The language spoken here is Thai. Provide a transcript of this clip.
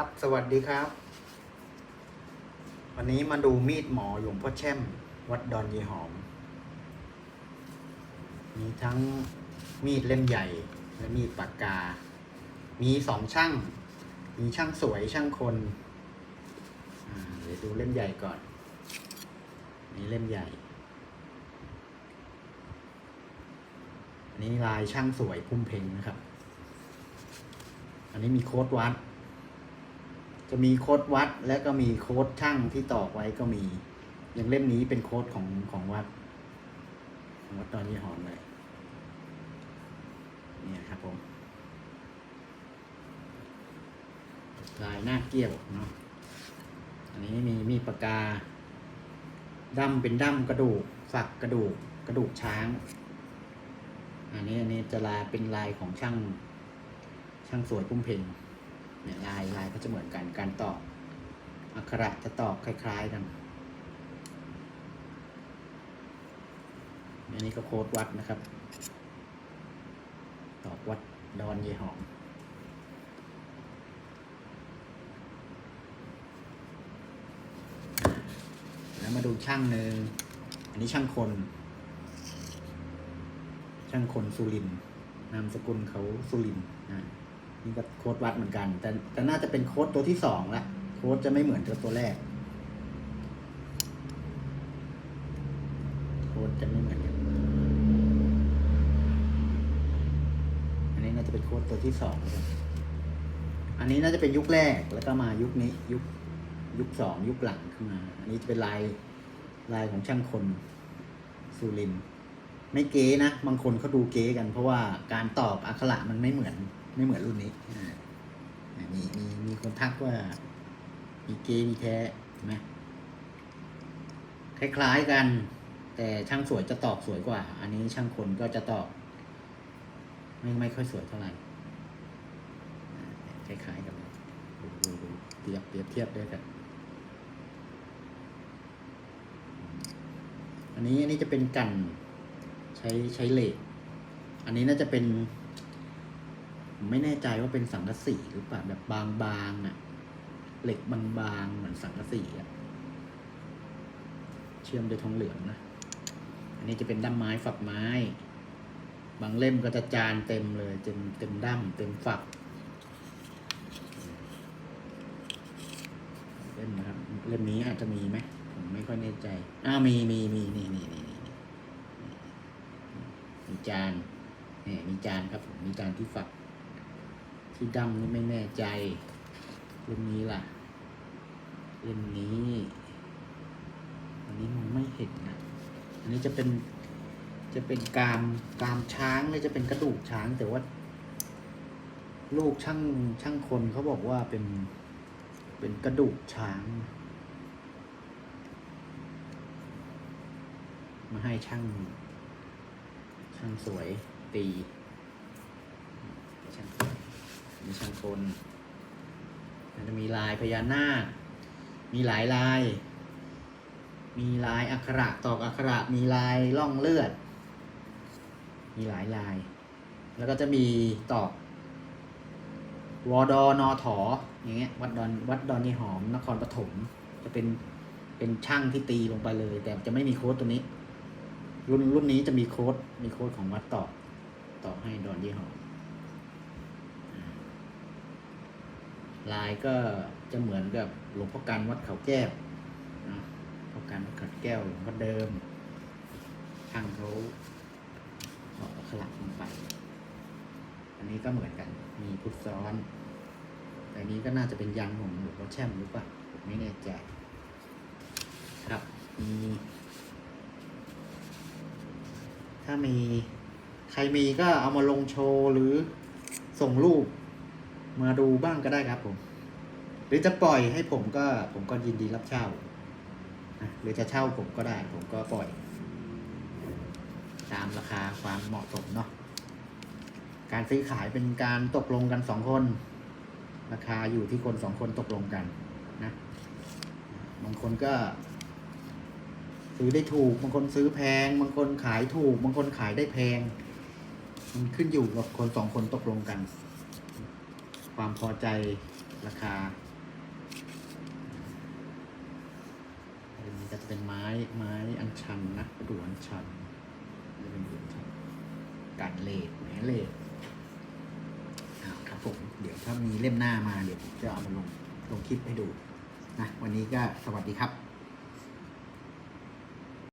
ครับ สวัสดีครับ วันนี้มาดูมีดหมอหลวงพ่อแช่ม วัดดอนเยหอม มีทั้งมีดเล่มใหญ่ และมีดปากกา มีสองช่าง มีช่างสวยช่างคนเดี๋ยวดูเล่มใหญ่ก่อน นี่เล่มใหญ่อันนี้ลายช่างสวยพุ่มเพ็งนะครับ อันนี้มีโค้ดวัด จะมีโค้ดวัดและก็มีโค้ดช่างที่ตอกไว้ก็มี อย่างเล่มนี้เป็นโค้ดของของวัดของวัดดอนยี่หอมเลยเนี่ยครับผมลายหน้าเกี้ยวเนาะอันนี้มีมีปากกาดั้มเป็นดั้มกระดูกฝักกระดูกกระดูกช้าง อันนี้อันนี้จะลายเป็นลายของช่างช่างสวยพุ่มเพ็ง เนี่ยลายลายก็จะเหมือนกันการตอกอักขระจะตอกคล้าย ๆ กันอันนี้ก็โค้ดวัดนะครับ ตอกวัดดอนเยหอมแล้วมาดูช่างหนึ่งอันนี้ช่างคน ช่างคนสุรินนามสกุลเขาสุรินนะ นี่ก็โค้ดวัดเหมือนกัน แต่แต่น่าจะเป็นโค้ดตัวที่สองละโค้ดจะไม่เหมือนกับตัวแรก โค้ดจะไม่เหมือนกันอันนี้น่าจะเป็นโค้ดตัวที่สองอันนี้น่าจะเป็นยุคแรกแล้วก็มายุคนี้ยุคยุคสองยุคหลังขึ้นมา อันนี้จะเป็นลายลายของช่างคนสุรินไม่เก๋นะ บางคนเขาดูเก๋กัน เพราะว่าการตอบอักขระมันไม่เหมือน ไม่เหมือนรุ่นนี้มีมีมีคนทักว่า มีเกมีแท้เห็นไหมคล้ายๆกัน แต่ช่างสวยจะตอบสวยกว่า อันนี้ช่างคนก็จะตอบไม่ไม่ค่อยสวยเท่าไหร่คล้ายๆกันเลยเปรียบเปรียบเทียบด้วยกันอันนี้อันนี้จะเป็นกันใช้ใช้เหล็ก อันนี้น่าจะเป็น ไม่แน่ใจว่าเป็นสังกะสีหรือเปล่าแบบบางๆอะ เหล็กบางๆเหมือนสังกะสีอะ เชื่อมด้วยทองเหลืองนะ อันนี้จะเป็นด้ามไม้ฝักไม้ บางเล่มก็จะจานเต็มเลยเต็มเต็มด้ามเต็มฝักเล่มนะครับเล่มนี้อาจจะมีไหมผมไม่ค่อยแน่ใจอ้าวมีมีมีนี่นี่นี่นี่มีจานนี่มีจานครับผมมีจานที่ฝัก ที่ดำนี่ไม่แน่ใจเล่มนี้ล่ะเล่มนี้อันนี้มองไม่เห็นนะอันนี้จะเป็นจะเป็นกามกามช้างเลยจะเป็นกระดูกช้างแต่ว่า ลูกช่างช่างคนเขาบอกว่าเป็นเป็นกระดูกช้าง มาให้ช่าง ช่างสวยตีช่างสว มีช่างคนมันจะมีลายพญานาค มีหลายลาย มีลายอักขระตอกอักขระ มีลายล่องเลือด มีหลายลาย แล้วก็จะมีตอกวอดอนอถออย่างเงี้ย วัดดอนวัดดอนยี่หอมนครปฐมจะเป็นเป็นช่างที่ตีลงไปเลย แต่จะไม่มีโค้ดตัวนี้ รุ่นรุ่นนี้จะมีโค้ดมีโค้ดของวัดต่อต่อให้ดอนยี่หอมอ่า ลายก็จะเหมือนกับหลวงพ่อกันวัดเขาแก้วนะหลวงพ่อกันวัดเขาแก้วหลวงพ่อเดิมช่างเขาเอกอักระลงไป อันนี้ก็เหมือนกัน มีพุทธซ้อน แต่อันนี้ก็น่าจะเป็นยันของหลวงพ่อแช่มหรือเปล่าผมไม่แน่ใจ ครับ มี ถ้ามี ใครมีก็เอามาลงโชว์หรือส่งรูป มาดูบ้างก็ได้ครับผม หรือจะปล่อยให้ผมก็ผมก็ยินดีรับเช่าหรือจะเช่าผมก็ได้ ผมก็ปล่อย ตามราคาความเหมาะสมเนาะการซื้อขายเป็นการตกลงกันสองคน ราคาอยู่ที่คนสองคนตกลงกันนะบางคนก็ ซื้อได้ถูกบางคนซื้อแพง บางคนขายถูก บางคนขายได้แพง มันขึ้นอยู่กับคนสองคนตกลงกัน ความพอใจราคาอันนี้ก็จะเป็นไม้ไม้อัญชันนะดูกอัญชันจะเป็นดูกอัญชันกัดเลดแหมเลดครับผมเดี๋ยวถ้ามีเล่มหน้ามาเดี๋ยวจะเอามาลงลงคลิปให้ดูนะวันนี้ก็สวัสดีครับ